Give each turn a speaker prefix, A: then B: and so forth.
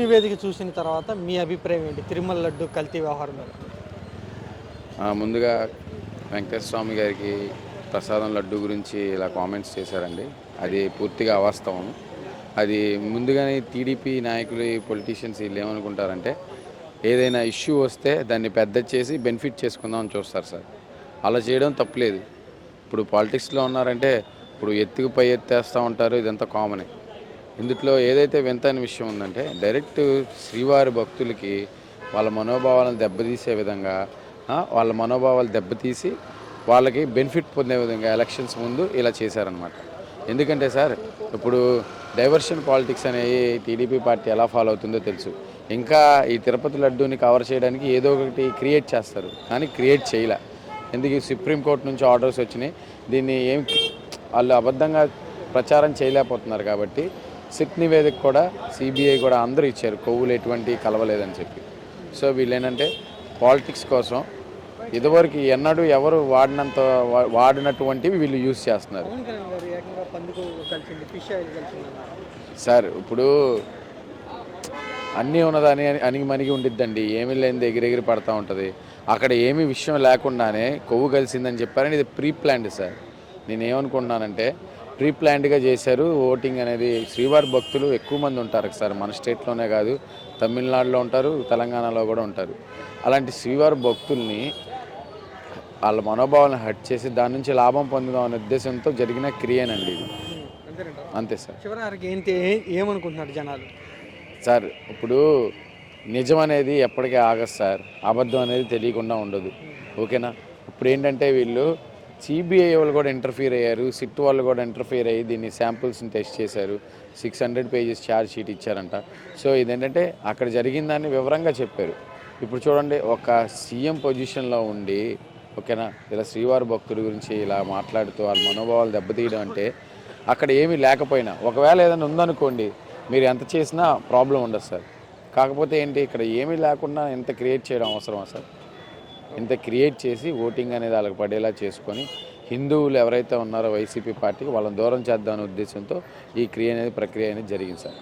A: నివేదిక చూసిన తర్వాత మీ అభిప్రాయం ఏంటి? తిరుమల లడ్డు కల్తీ వ్యవహారం మీద
B: ముందుగా వెంకటేశ్వర స్వామి గారికి ప్రసాదం లడ్డు గురించి ఇలా కామెంట్స్ చేశారండి. అది పూర్తిగా అవాస్తవం. అది ముందుగానే టీడీపీ నాయకులు పొలిటీషియన్స్ వీళ్ళు ఏమనుకుంటారంటే ఏదైనా ఇష్యూ వస్తే దాన్ని పెద్ద చేసి బెనిఫిట్ చేసుకుందామని చూస్తారు సార్. అలా చేయడం తప్పులేదు. ఇప్పుడు పాలిటిక్స్లో ఉన్నారంటే ఇప్పుడు ఎత్తుకు పై ఎత్తేస్తూ ఉంటారు ఇదంతా కామనే. ఇందులో ఏదైతే వింతైన విషయం ఉందంటే డైరెక్ట్ శ్రీవారి భక్తులకి వాళ్ళ మనోభావాలను దెబ్బతీసే విధంగా వాళ్ళ మనోభావాలు దెబ్బతీసి వాళ్ళకి బెనిఫిట్ పొందే విధంగా ఎలక్షన్స్ ముందు ఇలా చేశారనమాట ఎందుకంటే సార్ ఇప్పుడు డైవర్షన్ పాలిటిక్స్ అనేవి టీడీపీ పార్టీ ఎలా ఫాలో అవుతుందో తెలుసు. ఇంకా ఈ తిరుపతి లడ్డూని కవర్ చేయడానికి ఏదో ఒకటి క్రియేట్ చేస్తారు కానీ క్రియేట్ చేయలే. ఎందుకు సుప్రీంకోర్టు నుంచి ఆర్డర్స్ వచ్చినాయి దీన్ని ఏం వాళ్ళు అబద్ధంగా ప్రచారం చేయలేకపోతున్నారు కాబట్టి సిట్ నివేదిక కూడా సిబిఐ కూడా అందరూ ఇచ్చారు కొవ్వులు ఎటువంటి కలవలేదని చెప్పి. సో వీళ్ళు ఏంటంటే పాలిటిక్స్ కోసం ఇదివరకు ఎన్నడూ ఎవరు వాడినంత వాడినటువంటివి వీళ్ళు యూజ్ చేస్తున్నారు. సార్ ఇప్పుడు అన్నీ ఉన్నదని అణిగి మణిగి ఉండిద్దండి. ఏమీ లేనిది ఎగిరెగిరి పడతా ఉంటుంది. అక్కడ ఏమీ విషయం లేకుండానే కొవ్వు కలిసిందని చెప్పారని ఇది ప్రీ ప్లాన్డ్ సార్. నేను ఏమనుకుంటున్నానంటే ప్రీ ప్లాన్డ్గా చేశారు. ఓటింగ్ అనేది శ్రీవారి భక్తులు ఎక్కువ మంది ఉంటారు సార్ మన స్టేట్లోనే కాదు తమిళనాడులో ఉంటారు తెలంగాణలో కూడా ఉంటారు. అలాంటి శ్రీవారి భక్తుల్ని వాళ్ళ మనోభావాలను హట్ చేసి దాని నుంచి లాభం పొందుదాం అనే ఉద్దేశంతో జరిగిన క్రియనండి ఇది. అంతే సార్.
A: చివరికి ఏంటి ఏ- ఏమనుకుంటున్నారు జనాలు?
B: సార్ ఇప్పుడు నిజం అనేది ఎప్పటికీ ఆగదు సార్. అబద్ధం అనేది తెలియకుండా ఉండదు. ఓకేనా? ఇప్పుడు ఏంటంటే వీళ్ళు సిబిఐ వాళ్ళు కూడా ఇంటర్ఫీర్ అయ్యారు. సిట్ వాళ్ళు కూడా ఇంటర్ఫీర్ అయ్యి దీన్ని శాంపుల్స్ని టెస్ట్ చేశారు. Six hundred pages charge sheet ఇచ్చారంట. సో ఇదేంటంటే అక్కడ జరిగిన దాన్ని వివరంగా చెప్పారు. ఇప్పుడు చూడండి ఒక సీఎం పొజిషన్లో ఉండి ఓకేనా? ఇలా శ్రీవారి భక్తుడి గురించి ఇలా మాట్లాడుతూ వాళ్ళ మనోభావాలు దెబ్బతీయడం అంటే అక్కడ ఏమీ లేకపోయినా ఒకవేళ ఏదైనా ఉందనుకోండి మీరు ఎంత చేసినా ప్రాబ్లం ఉండదు సార్. కాకపోతే ఏంటి ఇక్కడ ఏమీ లేకుండా ఎంత క్రియేట్ చేయడం అవసరమా సార్? ఇంత క్రియేట్ చేసి ఓటింగ్ అనేది వాళ్ళకి పడేలా చేసుకొని హిందువులు ఎవరైతే ఉన్నారో వైసీపీ పార్టీకి వాళ్ళని దూరం చేద్దామనే ఉద్దేశంతో ఈ క్రియ అనేది ప్రక్రియ అనేది జరిగింది సార్.